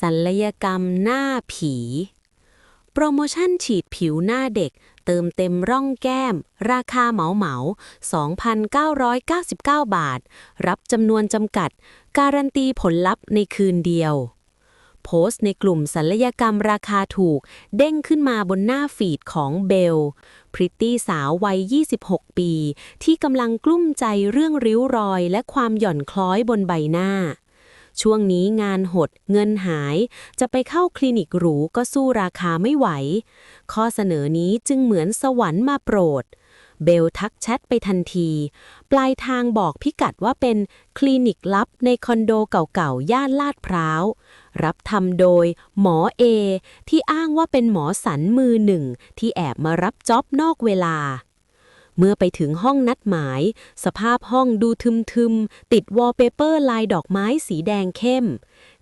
ศัลยกรรมหน้าผี โปรโมชั่นฉีดผิวหน้าเด็ก เติมเต็มร่องแก้ม ราคาเหมาเหมา2,999 บาท รับจำนวนจำกัด การันตีผลลัพธ์ในคืนเดียวโพสต์ในกลุ่มศัลยกรรมราคาถูก เด้งขึ้นมาบนหน้าฟีดของเบล พริตตี้สาววัย 26 ปี ที่กำลังกลุ้มใจเรื่องริ้วรอยและความหย่อนคล้อยบนใบหน้า ช่วงนี้งานหดเงินหาย จะไปเข้าคลินิกหรูก็สู้ราคาไม่ไหว ข้อเสนอนี้จึงเหมือนสวรรค์มาโปรด เบลทักแชทไปทันที ปลายทางบอกพิกัดว่าเป็นคลินิกลับในคอนโดเก่าๆ ย่านลาดพร้าว รับทำโดยหมอเอที่อ้างว่าเป็นหมอสันมือหนึ่งที่แอบมารับจ็อบนอกเวลา เมื่อไปถึงห้องนัดหมาย สภาพห้องดูทึมๆ ติดวอลเปเปอร์ลายดอกไม้สีแดงเข้ม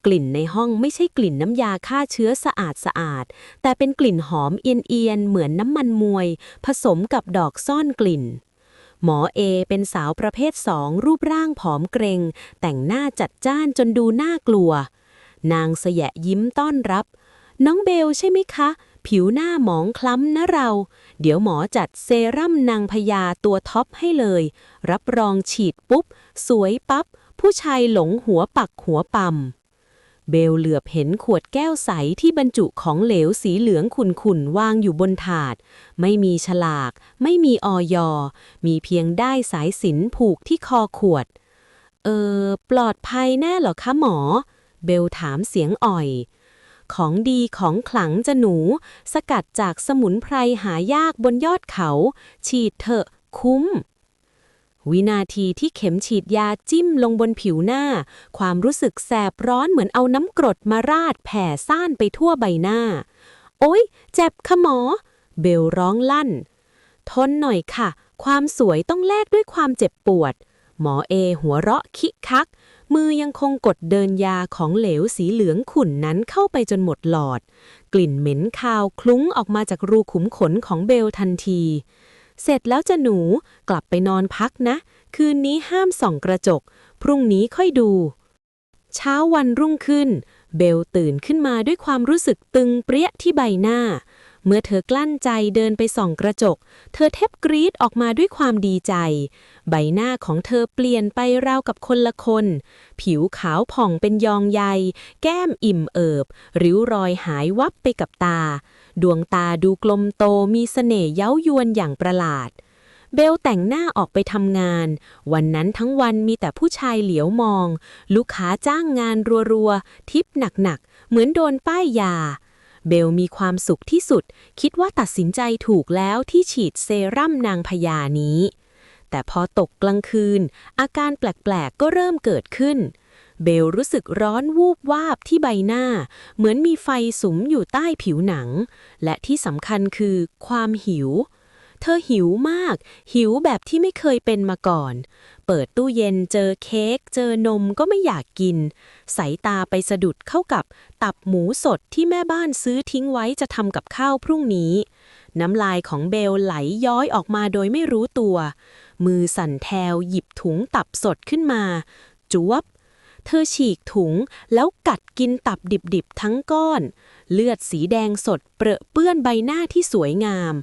กลิ่นในห้องไม่ใช่กลิ่นน้ำยาฆ่าเชื้อสะอาดสะอาดๆแต่เป็นกลิ่นหอมเอียนๆ เหมือนน้ำมันมวย ผสมกับดอกซ่อนกลิ่นหมอเอเป็นสาวประเภทสองรูปร่างผอมเกรง แต่งหน้าจัดจ้านจนดูน่ากลัว นางเสยะยิ้มต้อนรับ น้องเบลใช่ไหมคะ ผิวหน้าหมองคล้ำนะเรา เดี๋ยวหมอจัดเซรั่มนางพญาตัวท็อปให้เลย รับรองฉีดปุ๊บ สวยปับ๊บ ผู้ชายหลงหัวปักหัวปั๊มเบลเหลือบเห็นขวดแก้วใสที่บรรจุของเหลวสีเหลืองขุ่นๆวางอยู่บนถาด ไม่มีฉลาก ไม่มีออยมีเพียงได้สายสินผูกที่คอขวด เออ ปลอดภัยแน่เหรอคะหมอ เบลถามเสียงอ่อย ของดีของขลังจะหนู สกัดจากสมุนไพรหายากบนยอดเขา ฉีดเถอะคุ้ม วินาทีที่เข็มฉีดยาจิ้มลงบนผิวหน้า ความรู้สึกแสบร้อนเหมือนเอาน้ำกรดมาราดแผ่ซ่านไปทั่วใบหน้า โอ๊ย เจ็บค่ะหมอ เบลร้องลั่น ทนหน่อยค่ะ ความสวยต้องแลกด้วยความเจ็บปวด หมอเอหัวเราะคิกคัก มือยังคงกดเดินยาของเหลวสีเหลืองขุ่นนั้นเข้าไปจนหมดหลอด กลิ่นเหม็นคาวคลุ้งออกมาจากรูขุมขนของเบลทันที เสร็จแล้วจะหนูกลับไปนอนพักนะ คืนนี้ห้ามส่องกระจก พรุ่งนี้ค่อยดู เช้าวันรุ่งขึ้น เบลตื่นขึ้นมาด้วยความรู้สึกตึงเปรี้ยที่ใบหน้า เมื่อเธอกลั้นใจเดินไปส่องกระจก เธอแทบกรีดออกมาด้วยความดีใจ ใบหน้าของเธอเปลี่ยนไปราวกับคนละคน ผิวขาวผ่องเป็นยองใย แก้มอิ่มเอิบ ริ้วรอยหายวับไปกับตา ดวงตาดูกลมโตมีเสน่ห์เย้ายวนอย่างประหลาดเบลแต่งหน้าออกไปทำงาน วันนั้นทั้งวันมีแต่ผู้ชายเหลียวมอง ลูกค้าจ้างงานรัวๆ ทิปหนักๆ เหมือนโดนป้ายยา เบลมีความสุขที่สุด คิดว่าตัดสินใจถูกแล้วที่ฉีดเซรั่มนางพญานี้ แต่พอตกกลางคืน อาการแปลกๆก็เริ่มเกิดขึ้น เบลรู้สึกร้อนวูบวาบที่ใบหน้า เหมือนมีไฟสุมอยู่ใต้ผิวหนัง และที่สำคัญคือความหิว เธอหิวมาก หิวแบบที่ไม่เคยเป็นมาก่อน เปิดตู้เย็นเจอเค้กเจอนมก็ไม่อยากกิน สายตาไปสะดุดเข้ากับตับหมูสดที่แม่บ้านซื้อทิ้งไว้จะทำกับข้าวพรุ่งนี้ น้ำลายของเบลไหลย้อยออกมาโดยไม่รู้ตัว มือสั่นแทวหยิบถุงตับสดขึ้นมาจวบ เธอฉีกถุงแล้วกัดกินตับดิบๆทั้งก้อน เลือดสีแดงสดเปรอะเปื้อนใบหน้าที่สวยงาม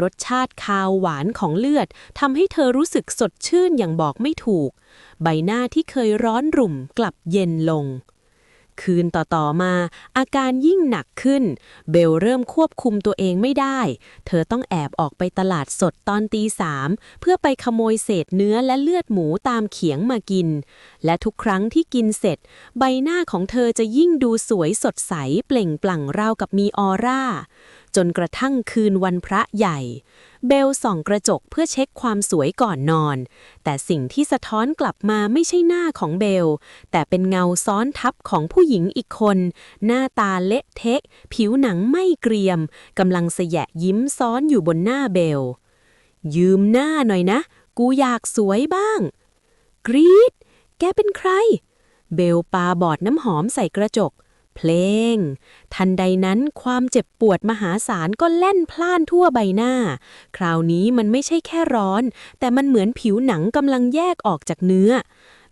รสชาติคาวหวานของเลือดทำให้เธอรู้สึกสดชื่นอย่างบอกไม่ถูก ใบหน้าที่เคยร้อนรุ่มกลับเย็นลง คืนต่อๆมา อาการยิ่งหนักขึ้น เบลเริ่มควบคุมตัวเองไม่ได้ เธอต้องแอบออกไปตลาดสดตอนตีสามเพื่อไปขโมยเศษเนื้อและเลือดหมูตามเขียงมากิน และทุกครั้งที่กินเสร็จ ใบหน้าของเธอจะยิ่งดูสวยสดใสเปล่งปลั่งราวกับมีออร่า จนกระทั่งคืนวันพระใหญ่ เบลส่องกระจกเพื่อเช็คความสวยก่อนนอน แต่สิ่งที่สะท้อนกลับมาไม่ใช่หน้าของเบล แต่เป็นเงาซ้อนทับของผู้หญิงอีกคน หน้าตาเละเทะ ผิวหนังไม่เกรียมกำลังเสยะยิ้มซ้อนอยู่บนหน้าเบล ยืมหน้าหน่อยนะ กูอยากสวยบ้าง กรีดแกเป็นใคร เบลปาบอดน้ำหอมใส่กระจก เพลง ทันใดนั้นความเจ็บปวดมหาศาลก็แล่นพล่านทั่วใบหน้า คราวนี้มันไม่ใช่แค่ร้อน แต่มันเหมือนผิวหนังกำลังแยกออกจากเนื้อ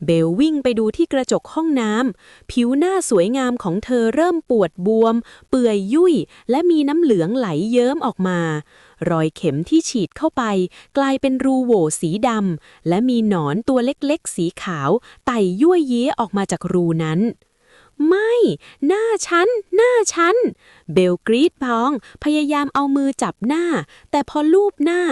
เบลวิ่งไปดูที่กระจกห้องน้ำผิวหน้าสวยงามของเธอเริ่มปวดบวม เปื่อยยุ่ย และมีน้ำเหลืองไหลเยิ้มออกมารอยเข็มที่ฉีดเข้าไป กลายเป็นรูโหว่สีดำและมีหนอนตัวเล็กๆ สีขาวไต่ยั่วเย้ออกมาจากรูนั้น ไม่ หน้าฉัน หน้าฉัน เบลกรีดพอง พยายามเอามือจับหน้า แต่พอลูบหน้า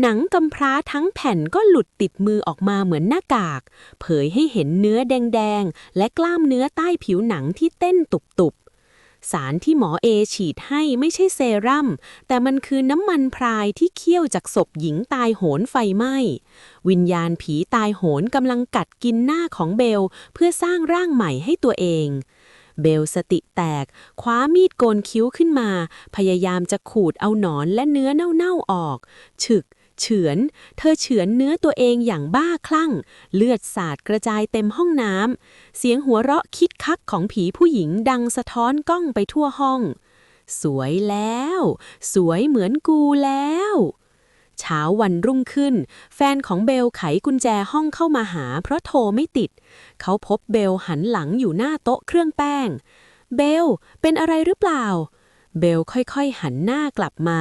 หนังกำพร้าทั้งแผ่นก็หลุดติดมือออกมาเหมือนหน้ากาก เผยให้เห็นเนื้อแดงๆ และกล้ามเนื้อใต้ผิวหนังที่เต้นตุบๆ สารที่หมอเอฉีดให้ไม่ใช่เซรั่ม แต่มันคือน้ำมันพรายที่เคี่ยวจากศพหญิงตายโหนไฟไหม้ วิญญาณผีตายโหนกำลังกัดกินหน้าของเบล เพื่อสร้างร่างใหม่ให้ตัวเอง เบลสติแตก คว้ามีดโกนคิ้วขึ้นมา พยายามจะขูดเอาหนอนและเนื้อเน่าๆออก ฉึก เฉือน เธอเฉือนเนื้อตัวเองอย่างบ้าคลั่ง เลือดสาดกระจายเต็มห้องน้ำ เสียงหัวเราะคิดคักของผีผู้หญิงดังสะท้อนกล้องไปทั่วห้อง สวยแล้ว สวยเหมือนกูแล้วเช้าวันรุ่งขึ้น แฟนของเบลไขกุญแจห้องเข้ามาหา เพราะโทรไม่ติด เขาพบเบลหันหลังอยู่หน้าโต๊ะเครื่องแป้ง เบลเป็นอะไรหรือเปล่า เบลค่อยๆหันหน้ากลับมา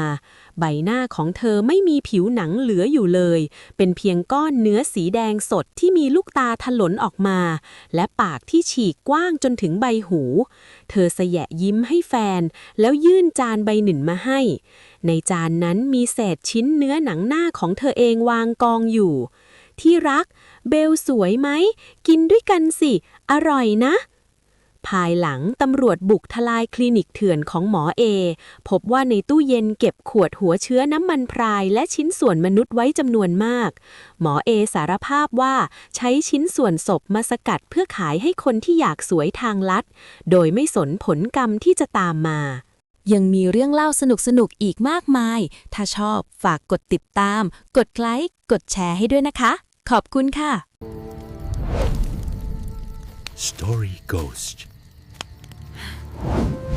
ใบหน้าของเธอไม่มีผิวหนังเหลืออยู่เลย เป็นเพียงก้อนเนื้อสีแดงสดที่มีลูกตาถลนออกมา และปากที่ฉีกกว้างจนถึงใบหู เธอสะแยะยิ้มให้แฟน แล้วยื่นจานใบหนึ่งมาให้ ในจานนั้นมีเศษชิ้นเนื้อหนังหน้าของเธอเองวางกองอยู่ ที่รัก เบลสวยไหม กินด้วยกันสิ อร่อยนะ ภายหลังตำรวจบุกทลายคลินิกเถื่อนของหมอเอ พบว่าในตู้เย็นเก็บขวดหัวเชื้อน้ำมันพราย และชิ้นส่วนมนุษย์ไว้จำนวนมาก หมอเอสารภาพว่าใช้ชิ้นส่วนศพมาสกัดเพื่อขายให้คนที่อยากสวยทางลัด โดยไม่สนผลกรรมที่จะตามมา ยังมีเรื่องเล่าสนุกๆอีกมากมาย ถ้าชอบฝากกดติดตาม กดไลค์กดแชร์ให้ด้วยนะคะ ขอบคุณค่ะ Story Ghost you